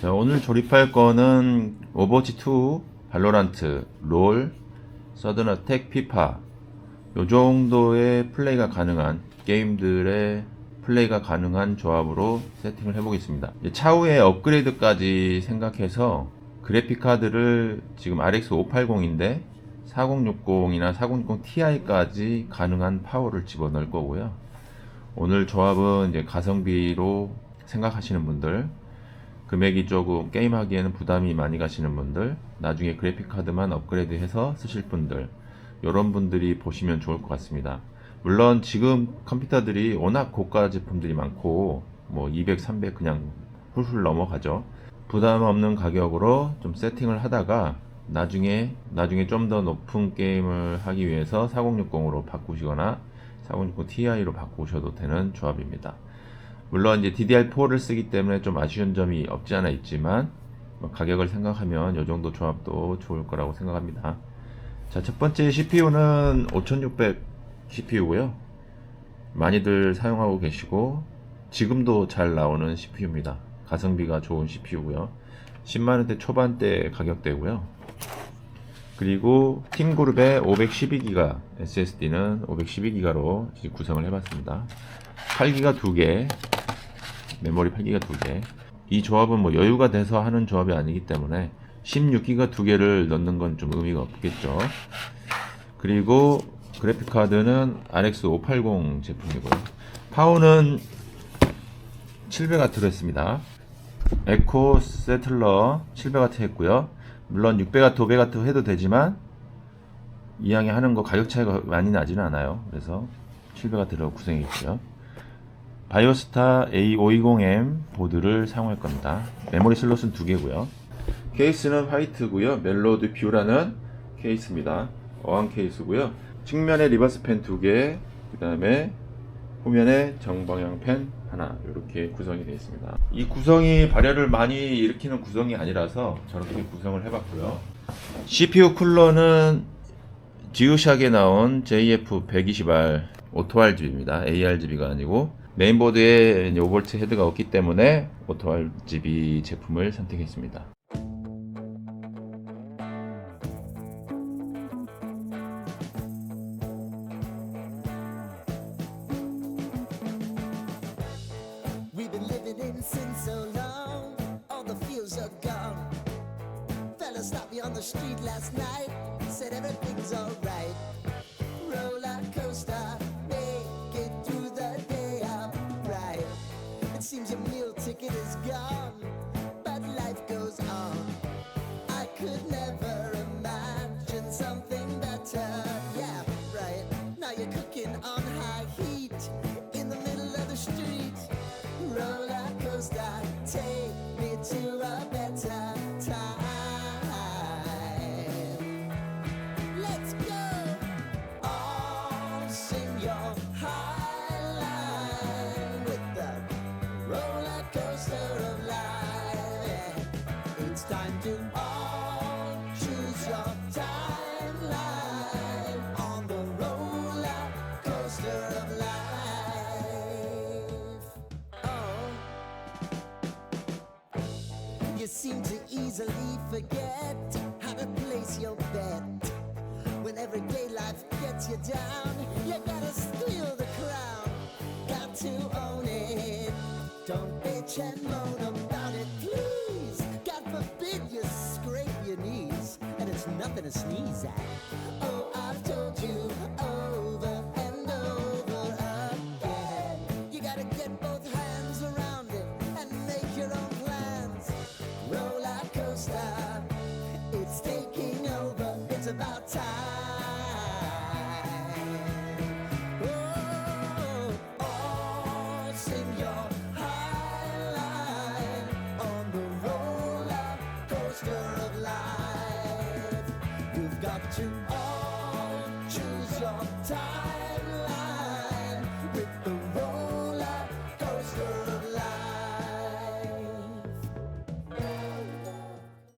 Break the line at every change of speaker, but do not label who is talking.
자, 오늘 조립할 거는 오버워치 2, 발로란트, 롤, 서든어택, 피파 요 정도의 플레이가 가능한 게임들의 플레이가 가능한 조합으로 세팅을 해보겠습니다. 차후에 업그레이드까지 생각해서 그래픽 카드를 지금 RX 580인데 4060이나 4060 Ti까지 가능한 파워를 집어넣을 거고요. 오늘 조합은 이제 가성비로 생각하시는 분들, 금액이 조금 게임하기에는 부담이 많이 가시는 분들, 나중에 그래픽 카드만 업그레이드해서 쓰실 분들, 이런 분들이 보시면 좋을 것 같습니다. 물론 지금 컴퓨터들이 워낙 고가 제품들이 많고 뭐 200, 300 그냥 훌훌 넘어가죠. 부담 없는 가격으로 좀 세팅을 하다가 나중에 나중에 좀 더 높은 게임을 하기 위해서 4060으로 바꾸시거나 4060 Ti로 바꾸셔도 되는 조합입니다. 물론 이제 DDR4를 쓰기 때문에 좀 아쉬운 점이 없지 않아 있지만 뭐 가격을 생각하면 이 정도 조합도 좋을 거라고 생각합니다. 자, 첫 번째 CPU는 5600 CPU고요. 많이들 사용하고 계시고 지금도 잘 나오는 CPU입니다. 가성비가 좋은 CPU고요. 10만원대 초반대 가격대고요. 그리고 팀그룹의 512기가 SSD는 512기가로 구성을 해봤습니다. 8기가 2개, 메모리 8기가 2개. 이 조합은 뭐 여유가 돼서 하는 조합이 아니기 때문에 16기가 2개를 넣는 건 좀 의미가 없겠죠. 그리고 그래픽 카드는 RX 580 제품이고요. 파워는 700W 들어있습니다. 에코 세틀러 700W 했고요. 물론 600W, 500W 해도 되지만 이왕에 하는 거 가격 차이가 많이 나지는 않아요. 그래서 700W로 구성이 있고요. 바이오스타 A520M 보드를 사용할 겁니다. 메모리 슬롯은 두 개고요. 케이스는 화이트고요. 멜로드 뷰라는 케이스입니다. 어항 케이스고요. 측면에 리버스 펜 두 개, 그 다음에 후면에 정방향 펜 하나 이렇게 구성이 되어 있습니다. 이 구성이 발열을 많이 일으키는 구성이 아니라서 저렇게 구성을 해봤고요. CPU 쿨러는 지우샥에 나온 JF 120R 오토 RGB입니다. ARGB가 아니고 메인보드에 이제 오볼트 헤드가 없기 때문에 오토 RGB 제품을 선택했습니다.
But life goes on. I could never imagine something better. Yeah, right. Now you're cooking seem to easily forget how to place your bet. When everyday life gets you down, you gotta steal the crown. Got to own it. Don't bitch and moan nothing to sneeze at. To all choose your time.